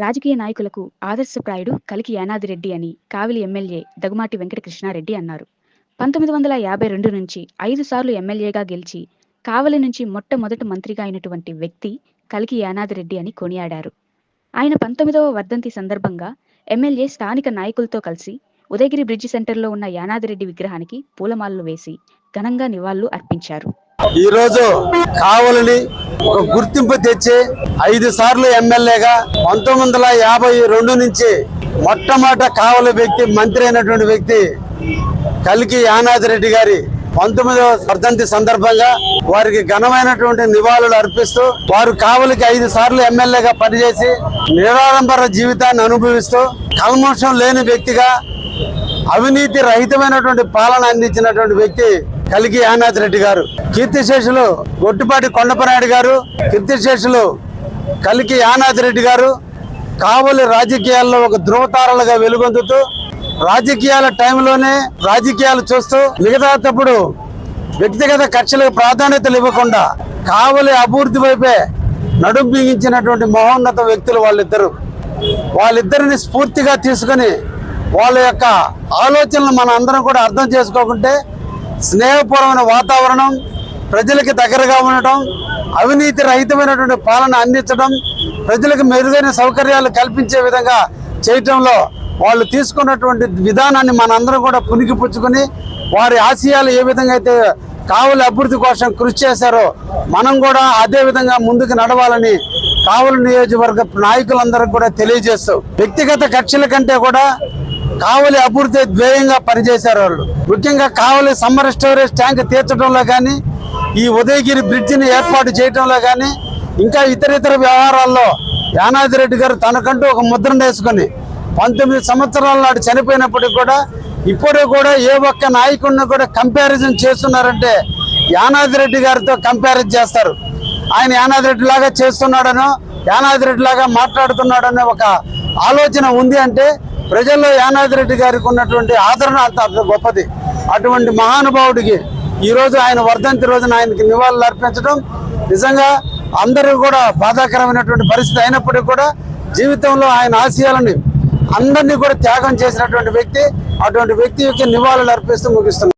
రాజకీయ నాయకులకు ఆదర్శప్రాయుడు కలికి యానాదిరెడ్డి అని కావిలి ఎమ్మెల్యే దగుమాటి వెంకటకృష్ణారెడ్డి అన్నారు. పంతొమ్మిది వందల యాభై రెండు నుంచి ఐదు సార్లు ఎమ్మెల్యేగా గెలిచి కావలి నుంచి మొట్టమొదటి మంత్రిగా అయినటువంటి వ్యక్తి కలికి యానాదిరెడ్డి అని కొనియాడారు. ఆయన పంతొమ్మిదవ వర్ధంతి సందర్భంగా ఎమ్మెల్యే స్థానిక నాయకులతో కలిసి ఉదయగిరి బ్రిడ్జి సెంటర్లో ఉన్న యానాదిరెడ్డి విగ్రహానికి పూలమాలలు వేసి ఘనంగా నివాళులు అర్పించారు. ఈ రోజు కావలిని ఒక గుర్తింపు తెచ్చి ఐదు సార్లు ఎమ్మెల్యేగా పంతొమ్మిది వందల యాభై రెండు నుంచి మొట్టమొదట కావలి వ్యక్తి మంత్రి అయినటువంటి వ్యక్తి కలికి యానాది రెడ్డి గారి పంతొమ్మిదవ వర్ధంతి సందర్భంగా వారికి ఘనమైనటువంటి నివాళులు అర్పిస్తూ వారు కావలికి ఐదు సార్లు ఎమ్మెల్యేగా పనిచేసి నిరాడంబర జీవితాన్ని అనుభవిస్తూ కల్మోషం లేని వ్యక్తిగా అవినీతి రహితమైనటువంటి పాలన అందించినటువంటి వ్యక్తి కలిగి యానాథ్ రెడ్డి గారు. కీర్తిశేషులు గొట్టుపాటి కొండపనాయుడు గారు కీర్తిశేషులు కలికి యానాథ్ రెడ్డి గారు. కావలి రాజకీయాల్లో ఒక ధృవతారలుగా వెలుగొందుతూ రాజకీయాల టైంలోనే రాజకీయాలు చూస్తూ మిగతా తప్పుడు వ్యక్తిగత కక్షలకు ప్రాధాన్యతలు ఇవ్వకుండా కావలి అభివృద్ధి వైపే నడుం బిగించినటువంటి మహోన్నత వ్యక్తులు వాళ్ళిద్దరు. వాళ్ళిద్దరిని స్ఫూర్తిగా తీసుకొని వాళ్ళ యొక్క ఆలోచనలు మన అందరం కూడా అర్థం చేసుకోకుంటే స్నేహపూర్వమైన వాతావరణం ప్రజలకి దగ్గరగా ఉండటం అవినీతి రహితమైనటువంటి పాలన అందించడం ప్రజలకు మెరుగైన సౌకర్యాలు కల్పించే విధంగా చేయటంలో వాళ్ళు తీసుకున్నటువంటి విధానాన్ని మనందరం కూడా పుణికిపుచ్చుకొని వారి ఆశయాలు ఏ విధంగా అయితే కావుల అభివృద్ధి కోసం కృషి చేశారో మనం కూడా అదే విధంగా ముందుకు నడవాలని కావుల నియోజకవర్గ నాయకులందరికీ కూడా తెలియజేస్తూ వ్యక్తిగత కక్షల కంటే కూడా కావలి అభివృద్ధి ధ్యేయంగా పనిచేశారు వాళ్ళు. ముఖ్యంగా కావలి సమ్మర్ స్టోరేజ్ ట్యాంక్ తీర్చడంలో కానీ ఈ ఉదయగిరి బ్రిడ్జిని ఏర్పాటు చేయడంలో కానీ ఇంకా ఇతర ఇతర వ్యవహారాల్లో యానాది రెడ్డి గారు తనకంటూ ఒక ముద్రను వేసుకొని పంతొమ్మిది సంవత్సరాల నాడు చనిపోయినప్పటికి కూడా ఇప్పుడు కూడా ఏ ఒక్క నాయకుడిని కూడా కంపారిజన్ చేస్తున్నారంటే యానాది రెడ్డి గారితో కంపారిజన్ చేస్తారు. ఆయన యానాది రెడ్డి లాగా చేస్తున్నాడనో యానాది రెడ్డి లాగా మాట్లాడుతున్నాడనే ఒక ఆలోచన ఉంది అంటే ప్రజల్లో యానాది రెడ్డి గారికి ఉన్నటువంటి ఆదరణ అంత గొప్పది. అటువంటి మహానుభావుడికి ఈరోజు ఆయన వర్ధంతి రోజున ఆయనకి నివాళులు అర్పించడం నిజంగా అందరూ కూడా బాధాకరమైనటువంటి పరిస్థితి అయినప్పటికీ కూడా జీవితంలో ఆయన ఆశయాలని అందరినీ కూడా త్యాగం చేసినటువంటి వ్యక్తి అటువంటి వ్యక్తి యొక్క నివాళులు అర్పిస్తూ ముగిస్తున్నారు